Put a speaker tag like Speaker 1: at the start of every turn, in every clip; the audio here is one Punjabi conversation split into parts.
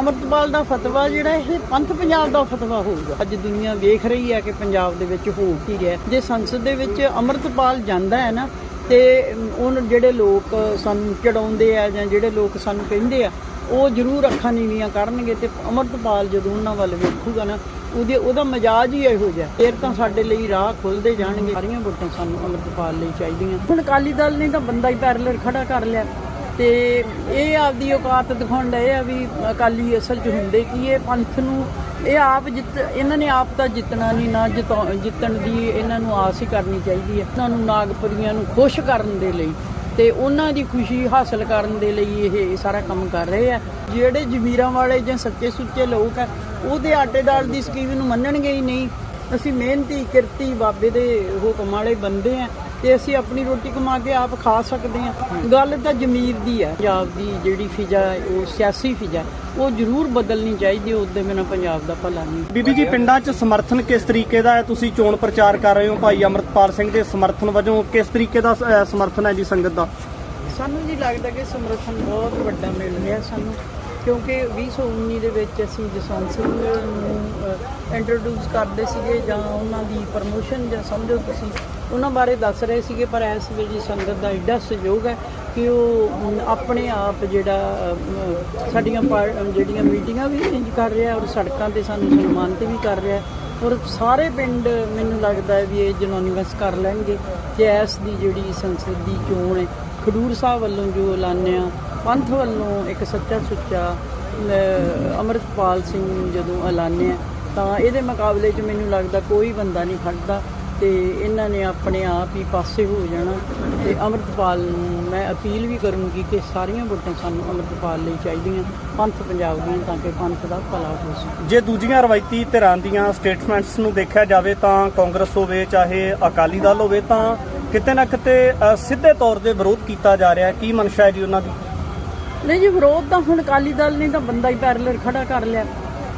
Speaker 1: ਅਮਰਤਪਾਲ ਦਾ ਫਤਵਾ ਜਿਹੜਾ ਇਹ ਪੰਥ ਪੰਜਾਬ ਦਾ ਫਤਵਾ ਹੋਊਗਾ। ਅੱਜ ਦੁਨੀਆ ਵੇਖ ਰਹੀ ਹੈ ਕਿ ਪੰਜਾਬ ਦੇ ਵਿੱਚ ਹੋ ਕੀ ਰਿਹਾ। ਜੇ ਸੰਸਦ ਦੇ ਵਿੱਚ ਅਮਰਤਪਾਲ ਜਾਂਦਾ ਹੈ ਨਾ, ਤੇ ਉਹ ਜਿਹੜੇ ਲੋਕ ਸਾਨੂੰ ਚੜਾਉਂਦੇ ਆ ਜਾਂ ਜਿਹੜੇ ਲੋਕ ਸਾਨੂੰ ਕਹਿੰਦੇ ਆ, ਉਹ ਜ਼ਰੂਰ ਅੱਖਾਂ ਨੀਵੀਆਂ ਕਰਨਗੇ ਤੇ ਅਮਰਤਪਾਲ ਜਦੋਂ ਉਹਨਾਂ ਵੱਲ ਵੇਖੂਗਾ ਨਾ, ਉਹਦੇ ਉਹਦਾ ਮਜਾਜ ਹੀ ਇਹੋ ਜਿਹਾ। ਫਿਰ ਤਾਂ ਸਾਡੇ ਲਈ ਰਾਹ ਖੁੱਲਦੇ ਜਾਣਗੇ। ਸਾਰੀਆਂ ਵੋਟਾਂ ਸਾਨੂੰ ਅਮਰਤਪਾਲ ਲਈ ਚਾਹੀਦੀਆਂ। ਹੁਣ ਅਕਾਲੀ ਦਲ ਨੇ ਤਾਂ ਬੰਦਾ ਹੀ ਪੈਰਲਰ ਖੜਾ ਕਰ ਲਿਆ। ਤੇ ਇਹ ਆਪਦੀ ਔਕਾਤ ਦਿਖਾਉਣ ਡਏ ਆ ਵੀ ਅਕਾਲੀ ਅਸਲ 'ਚ ਹੁੰਦੇ ਕੀ ਇਹ ਪੰਥ ਨੂੰ ਇਹ ਆਪ ਜਿੱਤ, ਇਹਨਾਂ ਨੇ ਆਪ ਤਾਂ ਜਿੱਤਣਾ ਨਹੀਂ ਨਾ ਜਿਤਾਉ- ਜਿੱਤਣ ਦੀ ਇਹਨਾਂ ਨੂੰ ਆਸ ਹੀ ਕਰਨੀ ਚਾਹੀਦੀ ਹੈ ਇਹਨਾਂ ਨੂੰ ਨਾਗਪੁਰੀਆਂ ਨੂੰ ਖੁਸ਼ ਕਰਨ ਦੇ ਲਈ ਤੇ ਉਹਨਾਂ ਦੀ ਖੁਸ਼ੀ ਹਾਸਲ ਕਰਨ ਦੇ ਲਈ ਇਹ ਸਾਰਾ ਕੰਮ ਕਰ ਰਹੇ ਆ। ਜਿਹੜੇ ਜ਼ਮੀਰਾਂ ਵਾਲੇ ਜਾਂ ਸੱਚੇ ਸੁੱਚੇ ਲੋਕ ਆ, ਉਹਦੇ ਆਟੇ ਦਾਲ ਦੀ ਸਕੀਮ ਨੂੰ ਮੰਨਣਗੇ ਹੀ ਨਹੀਂ। ਅਸੀਂ ਮਿਹਨਤੀ, ਕਿਰਤੀ ਬਾਬੇ ਦੇ ਹੁਕਮ ਵਾਲੇ ਬੰਦੇ ਆ। ਤੇ ਅਸੀਂ ਆਪਣੀ ਰੋਟੀ ਕਮਾ ਕੇ ਆਪ ਖਾ ਸਕਦੇ ਆ ਗੱਲ ਤਾਂ ਜ਼ਮੀਰ ਦੀ ਹੈ। ਪੰਜਾਬ ਦੀ ਜਿਹੜੀ ਫਿਜ਼ਾ ਹੈ, ਉਹ ਸਿਆਸੀ ਫਿਜ਼ਾ ਉਹ ਜ਼ਰੂਰ ਬਦਲਣੀ ਚਾਹੀਦੀ ਉਹਦੇ ਬਿਨਾਂ ਪੰਜਾਬ ਦਾ ਭਲਾ ਨਹੀਂ।
Speaker 2: ਬੀਬੀ ਜੀ ਪਿੰਡਾਂ 'ਚ ਸਮਰਥਨ ਕਿਸ ਤਰੀਕੇ ਦਾ ਹੈ? ਤੁਸੀਂ ਚੋਣ ਪ੍ਰਚਾਰ ਕਰ ਰਹੇ ਹੋ ਭਾਈ ਅਮਰਤਪਾਲ ਸਿੰਘ ਦੇ ਸਮਰਥਨ ਵਜੋਂ। ਕਿਸ ਤਰੀਕੇ ਦਾ ਸਮਰਥਨ ਹੈ ਜੀ ਸੰਗਤ ਦਾ?
Speaker 1: ਸਾਨੂੰ ਜੀ ਲੱਗਦਾ ਕਿ ਸਮਰਥਨ ਬਹੁਤ ਵੱਡਾ ਮਿਲ ਰਿਹਾ ਸਾਨੂੰ ਕਿਉਂਕਿ 2019 ਦੇ ਵਿੱਚ ਅਸੀਂ ਜਸਵੰਤ ਸਿੰਘ ਨੂੰ ਇੰਟਰੋਡਿਊਸ ਕਰਦੇ ਸੀਗੇ ਜਾਂ ਉਹਨਾਂ ਦੀ ਪ੍ਰਮੋਸ਼ਨ ਜਾਂ ਸਮਝੋ ਤੁਸੀਂ। ਉਹਨਾਂ ਬਾਰੇ ਦੱਸ ਰਹੇ ਸੀਗੇ ਪਰ ਇਸ ਵੇਲੇ ਸੰਗਤ ਦਾ ਐਡਾ ਸਹਿਯੋਗ ਹੈ ਕਿ ਉਹ ਆਪਣੇ ਆਪ ਜਿਹੜਾ ਸਾਡੀਆਂ ਪਾਰ- ਜਿਹੜੀਆਂ ਮੀਟਿੰਗਾਂ ਵੀ ਅਰੇਂਜ ਕਰ ਰਿਹਾ ਔਰ ਸੜਕਾਂ ਤੇ ਸਾਨੂੰ ਸਨਮਾਨਿਤ ਵੀ ਕਰ ਰਿਹਾ ਔਰ ਸਾਰੇ ਪਿੰਡ ਮੈਨੂੰ ਲੱਗਦਾ ਹੈ ਵੀ ਇਹ ਜਨੋਨਿਮਸ ਕਰ ਲੈਣਗੇ ਕਿ ਇਸ ਦੀ ਜਿਹੜੀ ਸੰਸਦ ਦੀ ਚੋਣ ਹੈ ਖਡੂਰ ਸਾਹਿਬ ਵੱਲੋਂ ਜੋ ਐਲਾਨਿਆ ਪੰਥ ਵੱਲੋਂ ਇੱਕ ਸੱਚਾ ਸੁੱਚਾ ਅਹ, ਅੰਮ੍ਰਿਤਪਾਲ ਸਿੰਘ ਨੂੰ ਜਦੋਂ ਐਲਾਨਿਆ ਤਾਂ ਇਹਦੇ ਮੁਕਾਬਲੇ 'ਚ ਮੈਨੂੰ ਲੱਗਦਾ ਕੋਈ ਬੰਦਾ ਨਹੀਂ ਖੜਦਾ। ਤੇ ਇਹਨਾਂ ਨੇ ਆਪਣੇ ਆਪ ਹੀ ਪਾਸੇ ਹੋ ਜਾਣਾ ਤੇ ਅੰਮ੍ਰਿਤਪਾਲ ਨੂੰ ਮੈਂ ਅਪੀਲ ਵੀ ਕਰੂੰਗੀ ਕਿ ਸਾਰੀਆਂ ਵੋਟਾਂ ਸਾਨੂੰ ਅੰਮ੍ਰਿਤਪਾਲ ਲਈ ਚਾਹੀਦੀਆਂ ਪੰਥ ਪੰਜਾਬ ਦੀਆਂ ਤਾਂ ਕਿ ਪੰਥ ਦਾ ਭਲਾ ਹੋ ਸਕੇ।
Speaker 2: ਜੇ ਦੂਜੀਆਂ ਰਵਾਇਤੀ ਧਿਰਾਂ ਦੀਆਂ ਸਟੇਟਮੈਂਟਸ ਨੂੰ ਦੇਖਿਆ ਜਾਵੇ ਤਾਂ ਕਾਂਗਰਸ ਹੋਵੇ ਚਾਹੇ ਅਕਾਲੀ ਦਲ ਹੋਵੇ ਤਾਂ ਕਿਤੇ ਨਾ ਕਿਤੇ ਸਿੱਧੇ ਤੌਰ ਤੇ ਵਿਰੋਧ ਕੀਤਾ ਜਾ ਰਿਹਾ। ਕੀ ਮਨਸ਼ਾ ਹੈ ਜੀ ਉਹਨਾਂ ਦੀ?
Speaker 1: ਨਹੀਂ ਜੀ ਵਿਰੋਧ ਤਾਂ ਹੁਣ ਅਕਾਲੀ ਦਲ ਨੇ ਤਾਂ ਬੰਦਾ ਹੀ ਪੈਰਲਰ ਖੜਾ ਕਰ ਲਿਆ।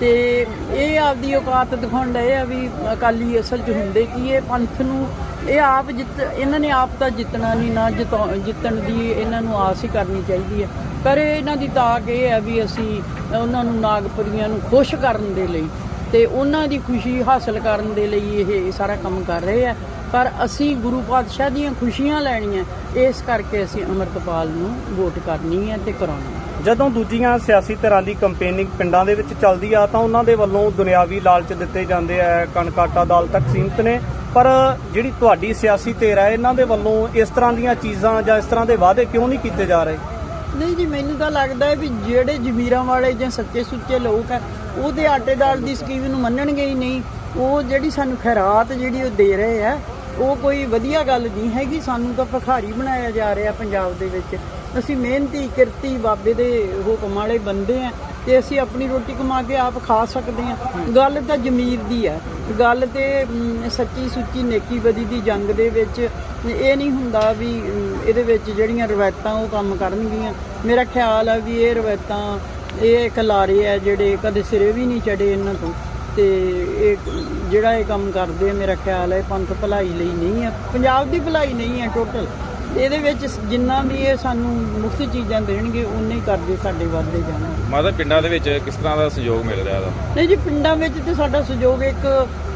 Speaker 1: ਤੇ ਇਹ ਆਪਦੀ ਔਕਾਤ ਦਿਖਾਉਣ ਡਏ ਆ ਵੀ ਅਕਾਲੀ ਅਸਲ 'ਚ ਹੁੰਦੇ ਕੀ ਇਹ ਪੰਥ ਨੂੰ ਇਹ ਆਪ ਜਿੱਤ, ਇਹਨਾਂ ਨੇ ਆਪ ਤਾਂ ਜਿੱਤਣਾ ਨਹੀਂ ਨਾ ਜਿਤਾਉ- ਜਿੱਤਣ ਦੀ ਇਹਨਾਂ ਨੂੰ ਆਸ ਹੀ ਕਰਨੀ ਚਾਹੀਦੀ ਹੈ ਪਰ ਇਹਨਾਂ ਦੀ ਤਾਕ ਇਹ ਹੈ ਵੀ ਅਸੀਂ ਉਹਨਾਂ ਨੂੰ ਨਾਗਪੁਰੀਆਂ ਨੂੰ ਖੁਸ਼ ਕਰਨ ਦੇ ਲਈ ਤੇ ਉਹਨਾਂ ਦੀ ਖੁਸ਼ੀ ਹਾਸਲ ਕਰਨ ਦੇ ਲਈ ਇਹ ਸਾਰਾ ਕੰਮ ਕਰ ਰਹੇ ਆ। ਪਰ ਅਸੀਂ ਗੁਰੂ ਪਾਤਸ਼ਾਹ ਦੀਆਂ ਖੁਸ਼ੀਆਂ ਲੈਣੀਆਂ, ਇਸ ਕਰਕੇ ਅਸੀਂ ਅੰਮ੍ਰਿਤਪਾਲ ਨੂੰ ਵੋਟ ਕਰਨੀ ਹੈ ਤੇ ਕਰਾਉਣੀ। ਹੈ
Speaker 2: ਜਦੋਂ ਦੂਜੀਆਂ ਸਿਆਸੀ ਧਿਰਾਂ ਦੀ ਕੰਪੇਨਿੰਗ ਪਿੰਡਾਂ ਦੇ ਵਿੱਚ ਚੱਲਦੀ ਆ ਤਾਂ ਉਹਨਾਂ ਦੇ ਵੱਲੋਂ ਦੁਨਿਆਵੀ ਲਾਲਚ ਦਿੱਤੇ ਜਾਂਦੇ ਆ। ਕਣਕਾਟਾ ਦਾਲ ਤੱਕ ਸੀਮਤ ਨੇ। ਪਰ ਜਿਹੜੀ ਤੁਹਾਡੀ ਸਿਆਸੀ ਧਿਰ ਹੈ ਇਹਨਾਂ ਦੇ ਵੱਲੋਂ ਇਸ ਤਰ੍ਹਾਂ ਦੀਆਂ ਚੀਜ਼ਾਂ ਜਾਂ ਇਸ ਤਰ੍ਹਾਂ ਦੇ ਵਾਅਦੇ ਕਿਉਂ ਨਹੀਂ ਕੀਤੇ ਜਾ ਰਹੇ?
Speaker 1: ਨਹੀਂ ਜੀ, ਮੈਨੂੰ ਤਾਂ ਲੱਗਦਾ ਹੈ ਵੀ ਜਿਹੜੇ ਜ਼ਮੀਰਾਂ ਵਾਲੇ ਜਾਂ ਸੱਚੇ ਸੁੱਚੇ ਲੋਕ ਆ, ਉਹਦੇ ਆਟੇ ਦਾਲ ਦੀ ਸਕੀਮ ਨੂੰ ਮੰਨਣਗੇ ਹੀ ਨਹੀਂ। ਉਹ ਜਿਹੜੀ ਸਾਨੂੰ ਖੈਰਾਤ ਜਿਹੜੀ ਉਹ ਦੇ ਰਹੇ ਆ, ਉਹ ਕੋਈ ਵਧੀਆ ਗੱਲ ਨਹੀਂ ਹੈਗੀ। ਸਾਨੂੰ ਤਾਂ ਭਿਖਾਰੀ ਬਣਾਇਆ ਜਾ ਰਿਹਾ ਪੰਜਾਬ ਦੇ ਵਿੱਚ। ਅਸੀਂ ਮਿਹਨਤੀ, ਕਿਰਤੀ ਬਾਬੇ ਦੇ ਹੁਕਮ ਵਾਲੇ ਬੰਦੇ ਆ ਤੇ ਅਸੀਂ ਆਪਣੀ ਰੋਟੀ ਕਮਾ ਕੇ ਆਪ ਖਾ ਸਕਦੇ ਆ। ਗੱਲ ਤਾਂ ਜ਼ਮੀਰ ਦੀ ਹੈ ਗੱਲ ਤੇ ਸੱਚੀ ਸੁੱਚੀ ਨੇਕੀ ਬਦੀ ਦੀ ਜੰਗ ਦੇ ਵਿੱਚ ਇਹ ਨਹੀਂ ਹੁੰਦਾ ਵੀ ਇਹਦੇ ਵਿੱਚ ਜਿਹੜੀਆਂ ਰਵਾਇਤਾਂ ਉਹ ਕੰਮ ਕਰਨਗੀਆਂ। ਮੇਰਾ ਖਿਆਲ ਆ ਵੀ ਇਹ ਰਵਾਇਤਾਂ, ਇਹ ਇੱਕ ਲਾਰੇ ਆ ਜਿਹੜੇ ਕਦੇ ਸਿਰੇ ਵੀ ਨਹੀਂ ਚੜੇ ਇਹਨਾਂ ਤੋਂ। ਤੇ ਇਹ ਜਿਹੜਾ ਇਹ ਕੰਮ ਕਰਦੇ ਆ, ਮੇਰਾ ਖਿਆਲ ਹੈ ਇਹ ਪੰਥ ਭਲਾਈ ਲਈ ਨਹੀਂ ਹੈ ਪੰਜਾਬ ਦੀ ਭਲਾਈ ਨਹੀਂ ਹੈ ਟੋਟਲ ਇਹਦੇ ਵਿੱਚ ਜਿੰਨਾ ਵੀ ਇਹ ਸਾਨੂੰ ਮੁਫਤ ਚੀਜ਼ਾਂ ਦੇਣਗੇ ਉਨੇ ਹੀ ਕਰਦੇ ਸਾਡੇ ਵੱਧਦੇ ਜਾਣਗੇ
Speaker 3: ਮਾਤਾ ਪਿੰਡਾਂ ਦੇ ਵਿੱਚ ਕਿਸ ਤਰ੍ਹਾਂ ਦਾ ਸਹਿਯੋਗ ਮਿਲ ਰਿਹਾ ਦਾ
Speaker 1: ਨਹੀਂ ਜੀ ਪਿੰਡਾਂ ਵਿੱਚ ਤੇ ਸਾਡਾ ਸਹਿਯੋਗ ਇੱਕ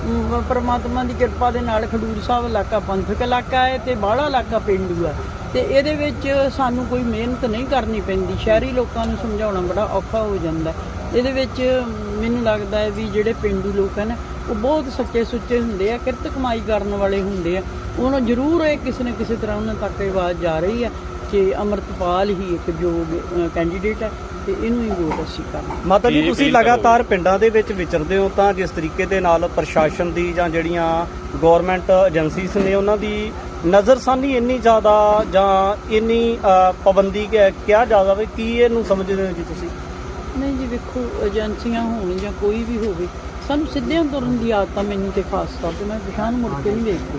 Speaker 1: ਅਮ, ਪ੍ਰਮਾਤਮਾ ਦੀ ਕਿਰਪਾ ਦੇ ਨਾਲ ਖਡੂਰ ਸਾਹਿਬ ਇਲਾਕਾ ਪੰਥਕ ਇਲਾਕਾ ਹੈ ਤੇ ਬਾਹਲਾ ਇਲਾਕਾ ਪਿੰਡੂ ਹੈ। ਤੇ ਇਹਦੇ ਵਿੱਚ ਸਾਨੂੰ ਕੋਈ ਮਿਹਨਤ ਨਹੀਂ ਕਰਨੀ ਪੈਂਦੀ। ਸ਼ਹਿਰੀ ਲੋਕਾਂ ਨੂੰ ਸਮਝਾਉਣਾ ਬੜਾ ਔਖਾ ਹੋ ਜਾਂਦਾ। ਹੈ। ਇਹਦੇ ਵਿੱਚ ਮੈਨੂੰ ਲੱਗਦਾ ਹੈ ਵੀ ਜਿਹੜੇ ਪਿੰਡੂ ਲੋਕ ਹਨ ਉਹ ਬਹੁਤ ਸੱਚੇ ਸੁੱਚੇ ਹੁੰਦੇ ਆ ਕਿਰਤ ਕਮਾਈ ਕਰਨ ਵਾਲੇ ਹੁੰਦੇ ਆ। ਉਹਨਾਂ ਜ਼ਰੂਰ ਇਹ ਕਿਸੇ ਨਾ ਕਿਸੇ ਤਰ੍ਹਾਂ ਉਹਨਾਂ ਤੱਕ ਇਹ ਆਵਾਜ਼ ਜਾ ਰਹੀ ਹੈ ਕਿ ਅਮਰਤਪਾਲ ਹੀ ਇੱਕ ਯੋਗ ਕੈਂਡੀਡੇਟ ਹੈ ਤੇ ਇਹਨੂੰ ਹੀ ਵੋਟ ਅਸੀਂ ਕਰਨਾ
Speaker 2: ਮਾਤਾ ਜੀ ਤੁਸੀਂ ਲਗਾਤਾਰ ਪਿੰਡਾਂ ਦੇ ਵਿੱਚ ਵਿਚਰਦੇ ਹੋ ਤਾਂ ਜਿਸ ਤਰੀਕੇ ਦੇ ਨਾਲ ਪ੍ਰਸ਼ਾਸਨ ਦੀ ਜਾਂ ਜਿਹੜੀਆਂ ਗਵਰਨਮੈਂਟ ਏਜੰਸੀਜ਼ ਨੇ ਉਹਨਾਂ ਦੀ ਨਜ਼ਰਸਾਨੀ ਇੰਨੀ ਜ਼ਿਆਦਾ ਜਾਂ ਇੰਨੀ ਪਾਬੰਦੀ ਕਿ- ਕਿਹਾ ਜਾ ਜਾਵੇ ਕੀ ਇਹਨੂੰ ਸਮਝਦੇ ਹੋ ਜੀ ਤੁਸੀਂ?
Speaker 1: ਨਹੀਂ ਜੀ ਵੇਖੋ ਏਜੰਸੀਆਂ ਹੋਣ ਜਾਂ ਕੋਈ ਵੀ ਹੋਵੇ ਸਾਨੂੰ ਸਿੱਧਿਆਂ ਤੁਰਨ ਦੀ ਆਦਤ ਆ ਮੈਨੂੰ ਤੇ ਖਾਸ ਤੌਰ ਤੇ ਮੈਂ ਪਛਾਣ ਮੁੜ ਕੇ ਨਹੀਂ ਦੇਖਦੀ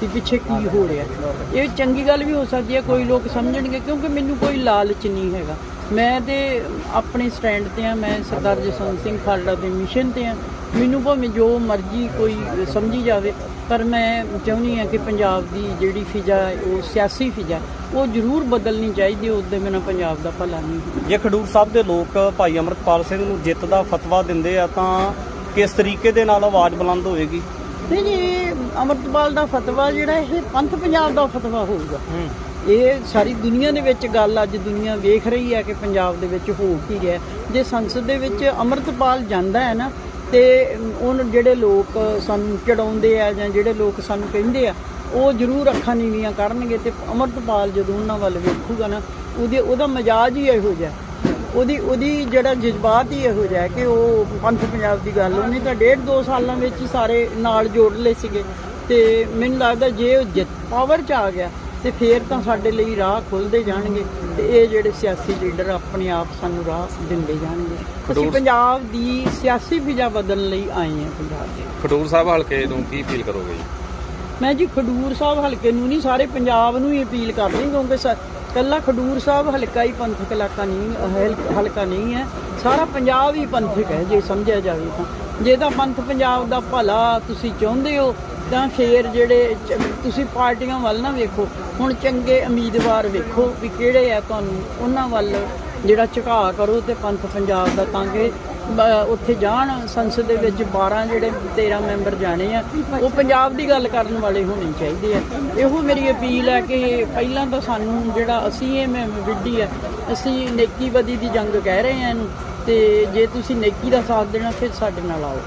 Speaker 1: ਕਿ ਪਿੱਛੇ ਕੀ ਹੋ ਰਿਹਾ ਇਹ ਚੰਗੀ ਗੱਲ ਵੀ ਹੋ ਸਕਦੀ ਹੈ ਕੋਈ ਲੋਕ ਸਮਝਣਗੇ ਕਿਉਂਕਿ ਮੈਨੂੰ ਕੋਈ ਲਾਲਚ ਨਹੀਂ ਹੈਗਾ। ਮੈਂ ਤੇ ਆਪਣੇ ਸਟੈਂਡ ਤੇ ਆ ਮੈਂ ਸਰਦਾਰ ਜਸਵੰਤ ਸਿੰਘ ਖਾਲੜਾ ਦੇ ਮਿਸ਼ਨ ਤੇ ਆ ਮੈਨੂੰ ਭਾਵੇਂ ਜੋ ਮਰਜ਼ੀ ਕੋਈ ਸਮਝੀ ਜਾਵੇ ਪਰ ਮੈਂ ਚਾਹੁੰਦੀ ਆ ਕਿ ਪੰਜਾਬ ਦੀ ਜਿਹੜੀ ਫਿਜ਼ਾ ਹੈ, ਉਹ ਸਿਆਸੀ ਫਿਜ਼ਾ ਉਹ ਜ਼ਰੂਰ ਬਦਲਣੀ ਚਾਹੀਦੀ ਉਹਦੇ ਬਿਨਾਂ ਪੰਜਾਬ ਦਾ ਭਲਾ ਨਹੀਂ।
Speaker 2: ਜੇ ਖਡੂਰ ਸਾਹਿਬ ਦੇ ਲੋਕ ਭਾਈ ਅਮਰਤਪਾਲ ਸਿੰਘ ਨੂੰ ਜਿੱਤ ਦਾ ਫਤਵਾ ਦਿੰਦੇ ਆ ਤਾਂ ਕਿਸ ਤਰੀਕੇ ਦੇ ਨਾਲ ਆਵਾਜ਼ ਬੁਲੰਦ ਹੋਏਗੀ?
Speaker 1: ਤੇ ਜੀ ਅਮਰਤਪਾਲ ਦਾ ਫਤਵਾ ਜਿਹੜਾ ਇਹ ਪੰਥ ਪੰਜਾਬ ਦਾ ਫਤਵਾ ਹੋਊਗਾ। ਇਹ ਸਾਰੀ ਦੁਨੀਆ ਦੇ ਵਿੱਚ ਗੱਲ ਅੱਜ ਦੁਨੀਆ ਵੇਖ ਰਹੀ ਹੈ ਕਿ ਪੰਜਾਬ ਦੇ ਵਿੱਚ ਹੋ ਕੀ ਰਿਹਾ ਜੇ ਸੰਸਦ ਦੇ ਵਿੱਚ ਅਮਰਤਪਾਲ ਜਾਂਦਾ ਹੈ ਨਾ ਤੇ ਉਹ ਜਿਹੜੇ ਲੋਕ ਸਾਨੂੰ ਚੜਾਉਂਦੇ ਆ ਜਾਂ ਜਿਹੜੇ ਲੋਕ ਸਾਨੂੰ ਕਹਿੰਦੇ ਆ ਉਹ ਜ਼ਰੂਰ ਅੱਖਾਂ ਨੀਵੀਆਂ ਕਰਨਗੇ ਤੇ ਅਮਰਤਪਾਲ ਜਦੋਂ ਉਹਨਾਂ ਵੱਲ ਵੇਖੂਗਾ ਨਾ ਉਹਦੇ ਉਹਦਾ ਮਜਾਜ ਹੀ ਇਹੋ ਜਿਹਾ। ਉਹਦੀ ਉਹਦੀ ਜਿਹੜਾ ਜਜ਼ਬਾਤ ਹੀ ਇਹੋ ਜਿਹਾ ਕਿ ਉਹ ਪੰਥ ਪੰਜਾਬ ਦੀ ਗੱਲ ਉਹਨੇ ਤਾਂ ਡੇਢ ਦੋ ਸਾਲਾਂ ਵਿੱਚ ਹੀ ਸਾਰੇ ਨਾਲ ਜੋੜ ਲਏ ਸੀਗੇ ਤੇ ਮੈਨੂੰ ਲੱਗਦਾ ਜੇ ਉਹ ਜਿੱਤ ਪਾਵਰ 'ਚ ਆ ਗਿਆ ਤੇ ਫੇਰ ਤਾਂ ਸਾਡੇ ਲਈ ਰਾਹ ਖੁੱਲਦੇ ਜਾਣਗੇ ਤੇ ਇਹ ਜਿਹੜੇ ਸਿਆਸੀ ਲੀਡਰ ਆਪਣੇ ਆਪ ਸਾਨੂੰ ਰਾਹ ਦਿੰਦੇ ਜਾਣਗੇ। ਅਸੀਂ ਪੰਜਾਬ ਦੀ ਸਿਆਸੀ ਫਿਜ਼ਾ ਬਦਲਣ ਲਈ ਆਏ ਹਾਂ ਪੰਜਾਬ 'ਚ
Speaker 3: ਖਡੂਰ ਸਾਹਿਬ ਹਲਕੇ ਨੂੰ ਕੀ ਫੀਲ ਕਰੋਗੇ
Speaker 1: ਮੈਂ ਜੀ ਖਡੂਰ ਸਾਹਿਬ ਹਲਕੇ ਨੂੰ ਨਹੀਂ ਸਾਰੇ ਪੰਜਾਬ ਨੂੰ ਹੀ ਅਪੀਲ ਕਰਦੀ ਕਿਉਂਕਿ ਕੱਲਾ ਖਡੂਰ ਸਾਹਿਬ ਹਲਕਾ ਹੀ ਪੰਥਕ ਇਲਾਕਾ ਨਹੀਂ ਹਲ- ਹਲਕਾ ਨਹੀਂ ਹੈ। ਸਾਰਾ ਪੰਜਾਬ ਹੀ ਪੰਥਕ ਹੈ, ਜੇ ਸਮਝਿਆ ਜਾਵੇ ਤਾਂ। ਜੇ ਤਾਂ ਪੰਥ ਪੰਜਾਬ ਦਾ ਭਲਾ ਤੁਸੀਂ ਚਾਹੁੰਦੇ ਹੋ, ਤਾਂ ਫੇਰ ਜਿਹੜੇ ਚ- ਤੁਸੀਂ ਪਾਰਟੀਆਂ ਵੱਲ ਨਾ ਵੇਖੋ। ਹੁਣ ਚੰਗੇ ਉਮੀਦਵਾਰ ਵੇਖੋ ਵੀ ਕਿਹੜੇ ਆ ਤੁਹਾਨੂੰ। ਉਹਨਾਂ ਵੱਲ ਜਿਹੜਾ ਝੁਕਾਅ ਕਰੋ ਤੇ ਪੰਥ ਪੰਜਾਬ ਦਾ ਤਾਂ ਕਿ ਉੱਥੇ ਜਾਣ, ਸੰਸਦ ਦੇ ਵਿੱਚ 12 ਜਿਹੜੇ 13 ਮੈਂਬਰ ਜਾਣੇ ਆ, ਉਹ ਪੰਜਾਬ ਦੀ ਗੱਲ ਕਰਨ ਵਾਲੇ ਹੋਣੇ ਚਾਹੀਦੇ ਆ। ਇਹੋ ਮੇਰੀ ਅਪੀਲ ਹੈ ਕਿ ਪਹਿਲਾਂ ਤਾਂ ਸਾਨੂੰ ਜਿਹੜਾ ਅਸੀਂ ਇਹ ਮੈਂ, ਵਿੱਢੀ ਆ, ਅਸੀਂ ਨੇਕੀ ਬਦੀ ਦੀ ਜੰਗ ਕਹਿ ਰਹੇ ਆ ਇਹਨੂੰ, ਤੇ ਜੇ ਤੁਸੀਂ ਨੇਕੀ ਦਾ ਸਾਥ ਦੇਣਾ, ਫਿਰ ਸਾਡੇ ਨਾਲ ਆਓ।